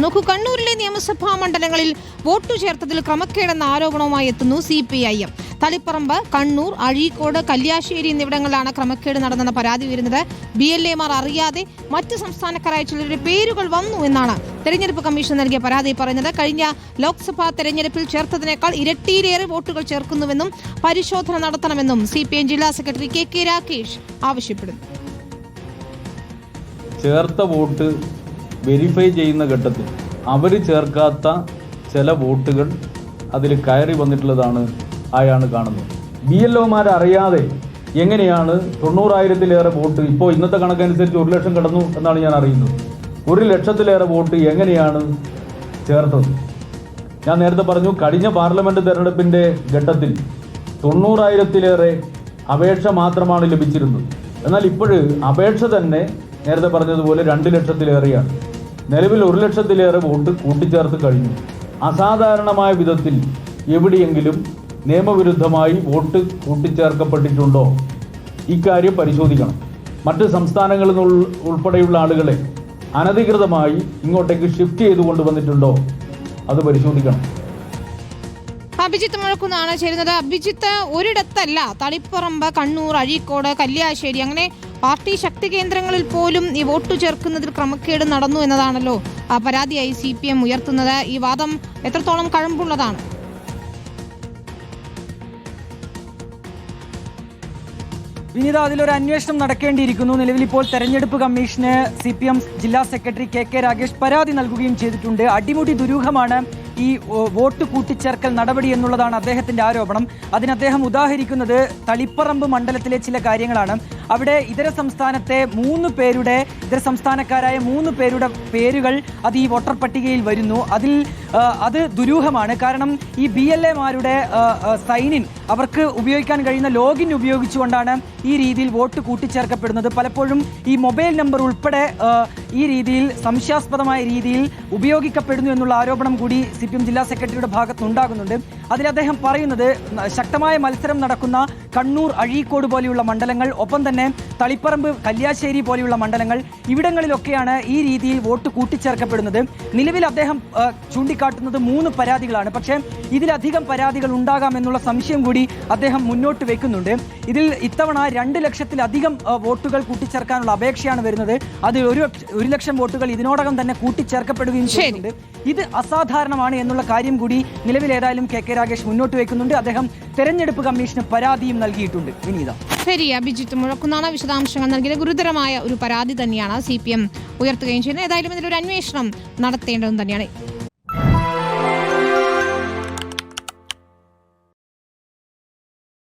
നോക്കൂ കണ്ണൂരിലെ നിയമസഭാ മണ്ഡലങ്ങളിൽ വോട്ടു ചേർത്തതിൽ ക്രമക്കേടെന്ന ആരോപണവുമായി എത്തുന്നു C P I M. Taliparamba Kannur Azhikode Kalliasseri എന്നിവിടങ്ങളിലാണ് ക്രമക്കേട് നടന്നെന്ന പരാതി വരുന്നത് ബി എൽ എമാർ അറിയാതെ മറ്റ് സംസ്ഥാനക്കാരായ ചിലരുടെ പേരുകൾ വന്നു എന്നാണ് തെരഞ്ഞെടുപ്പ് കമ്മീഷൻ നൽകിയ പരാതി പറയുന്നത്. കഴിഞ്ഞ ലോക്സഭാ തെരഞ്ഞെടുപ്പിൽ ചേർത്തതിനേക്കാൾ ഇരട്ടിയിലേറെ വോട്ടുകൾ ചേർക്കുന്നുവെന്നും പരിശോധന നടത്തണമെന്നും സി ജില്ലാ സെക്രട്ടറി കെ കെ രാകേഷ് ആവശ്യപ്പെടുന്നു. ചേർത്ത വോട്ട് വെരിഫൈ ചെയ്യുന്ന ഘട്ടത്തിൽ അവർ ചേർക്കാത്ത ചില വോട്ടുകൾ അതിൽ കയറി വന്നിട്ടുള്ളതാണ് ആയാണ് കാണുന്നത്. ബി എൽ അറിയാതെ എങ്ങനെയാണ് തൊണ്ണൂറായിരത്തിലേറെ വോട്ട് ഇപ്പോൾ ഇന്നത്തെ കണക്കനുസരിച്ച് ഒരു ലക്ഷം കടന്നു എന്നാണ് ഞാൻ അറിയുന്നത്. ഒരു ലക്ഷത്തിലേറെ വോട്ട് എങ്ങനെയാണ് ചേർത്തത്? ഞാൻ നേരത്തെ പറഞ്ഞു കഴിഞ്ഞ പാർലമെന്റ് തെരഞ്ഞെടുപ്പിന്റെ ഘട്ടത്തിൽ തൊണ്ണൂറായിരത്തിലേറെ അപേക്ഷ മാത്രമാണ് ലഭിച്ചിരുന്നത്. എന്നാൽ ഇപ്പോഴും അപേക്ഷ തന്നെ നേരത്തെ പറഞ്ഞതുപോലെ രണ്ട് ലക്ഷത്തിലേറെയാണ്. നിലവിൽ ഒരു ലക്ഷത്തിലേറെ വോട്ട് കൂട്ടിച്ചേർത്ത് കഴിഞ്ഞു. അസാധാരണമായ വിധത്തിൽ എവിടെയെങ്കിലും നിയമവിരുദ്ധമായി വോട്ട് കൂട്ടിച്ചേർക്കപ്പെട്ടിട്ടുണ്ടോ? ഇക്കാര്യം പരിശോധിക്കണം. മറ്റ് സംസ്ഥാനങ്ങളിൽ ഉൾപ്പെടെയുള്ള ആളുകളെ അനധികൃതമായി ഇങ്ങോട്ടേക്ക് ഷിഫ്റ്റ് ചെയ്ത് കൊണ്ടുവന്നിട്ടുണ്ടോ? അത് പരിശോധിക്കണം. അഭിജിത്ത് മുഴക്കുന്നാണ് ചേരുന്നത് അഭിജിത്ത് ഒരിടത്തല്ല തളിപ്പറമ്പ് കണ്ണൂർ അഴീക്കോട് കല്യാശ്ശേരി അങ്ങനെ പാർട്ടി ശക്തി കേന്ദ്രങ്ങളിൽ പോലും ഈ വോട്ട് ചേർക്കുന്നതിൽ ക്രമക്കേട് നടന്നു എന്നതാണല്ലോ പരാതിയായി സി പി എം ഉയർത്തുന്നത്. ഈ വാദം എത്രത്തോളം കഴമ്പുള്ളതാണ്? വിനീത അതിലൊരു അന്വേഷണം നടക്കേണ്ടിയിരിക്കുന്നു. നിലവിൽ ഇപ്പോൾ തെരഞ്ഞെടുപ്പ് കമ്മീഷന് സി പി എം ജില്ലാ സെക്രട്ടറി കെ കെ രാഗേഷ് പരാതി നൽകുകയും ചെയ്തിട്ടുണ്ട്. അടിമുടി ദുരൂഹമാണ് ഈ വോട്ട് കൂട്ടിച്ചേർക്കൽ നടപടി എന്നുള്ളതാണ് അദ്ദേഹത്തിന്റെ ആരോപണം. അതിന് അദ്ദേഹം ഉദാഹരിക്കുന്നത് തളിപ്പറമ്പ് മണ്ഡലത്തിലെ ചില കാര്യങ്ങളാണ്. അവിടെ ഇതര സംസ്ഥാനത്തെ മൂന്ന് പേരുടെ ഇതര സംസ്ഥാനക്കാരായ മൂന്ന് പേരുടെ പേരുകൾ അത് ഈ വോട്ടർ പട്ടികയിൽ വരുന്നു. അതിൽ അത് ദുരൂഹമാണ്. കാരണം ഈ ബി എൽ എമാരുടെ സൈൻ ഇൻ അവർക്ക് ഉപയോഗിക്കാൻ കഴിയുന്ന ലോഗിൻ ഉപയോഗിച്ചുകൊണ്ടാണ് ഈ രീതിയിൽ വോട്ട് കൂട്ടിച്ചേർക്കപ്പെടുന്നത്. പലപ്പോഴും ഈ മൊബൈൽ നമ്പർ ഉൾപ്പെടെ ഈ രീതിയിൽ സംശയാസ്പദമായ രീതിയിൽ ഉപയോഗിക്കപ്പെടുന്നു എന്നുള്ള ആരോപണം കൂടി സി ജില്ലാ സെക്രട്ടറിയുടെ ഭാഗത്തുനിന്നുണ്ടാകുന്നുണ്ട്. അതിൽ അദ്ദേഹം പറയുന്നത് ശക്തമായ മത്സരം നടക്കുന്ന കണ്ണൂർ അഴീക്കോട് പോലെയുള്ള മണ്ഡലങ്ങൾ ഒപ്പം തന്നെ തളിപ്പറമ്പ് കല്യാശ്ശേരി പോലെയുള്ള മണ്ഡലങ്ങൾ ഇവിടങ്ങളിലൊക്കെയാണ് ഈ രീതിയിൽ വോട്ട് കൂട്ടിച്ചേർക്കപ്പെടുന്നത്. നിലവിൽ അദ്ദേഹം ചൂണ്ടിക്കാട്ടുന്നത് മൂന്ന് പരാതികളാണ്. പക്ഷേ ഇതിലധികം പരാതികൾ ഉണ്ടാകാം എന്നുള്ള സംശയം കൂടി അദ്ദേഹം മുന്നോട്ട് വെക്കുന്നുണ്ട്. ഇതിൽ ഇത്തവണ രണ്ട് ലക്ഷത്തിലധികം വോട്ടുകൾ കൂട്ടിച്ചേർക്കാനുള്ള അപേക്ഷയാണ് വരുന്നത്. അതിൽ ഒരു ഒരു ലക്ഷം വോട്ടുകൾ ഇതിനോടകം തന്നെ കൂട്ടിച്ചേർക്കപ്പെടുകയും. ചെയ്യുന്നുണ്ട്. ഇത് അസാധാരണമാണ് എന്നുള്ള കാര്യം കൂടി നിലവിൽ ഏതായാലും കെ കെ രാഗേഷ് മുന്നോട്ട് വയ്ക്കുന്നുണ്ട്. അദ്ദേഹം തെരഞ്ഞെടുപ്പ് കമ്മീഷന് പരാതിയും നൽകിയിട്ടുണ്ട്. വിനീത. ശരി അഭിജിത്ത് മുഴക്കുന്നാണ് വിശദാംശങ്ങൾ നൽകിയത് ഗുരുതരമായ ഒരു പരാതി തന്നെയാണ് സി പി എം ഉയർത്തുകയും ചെയ്യുന്നത്. ഏതായാലും ഇതിലൊരു അന്വേഷണം നടത്തേണ്ടതും തന്നെയാണ്.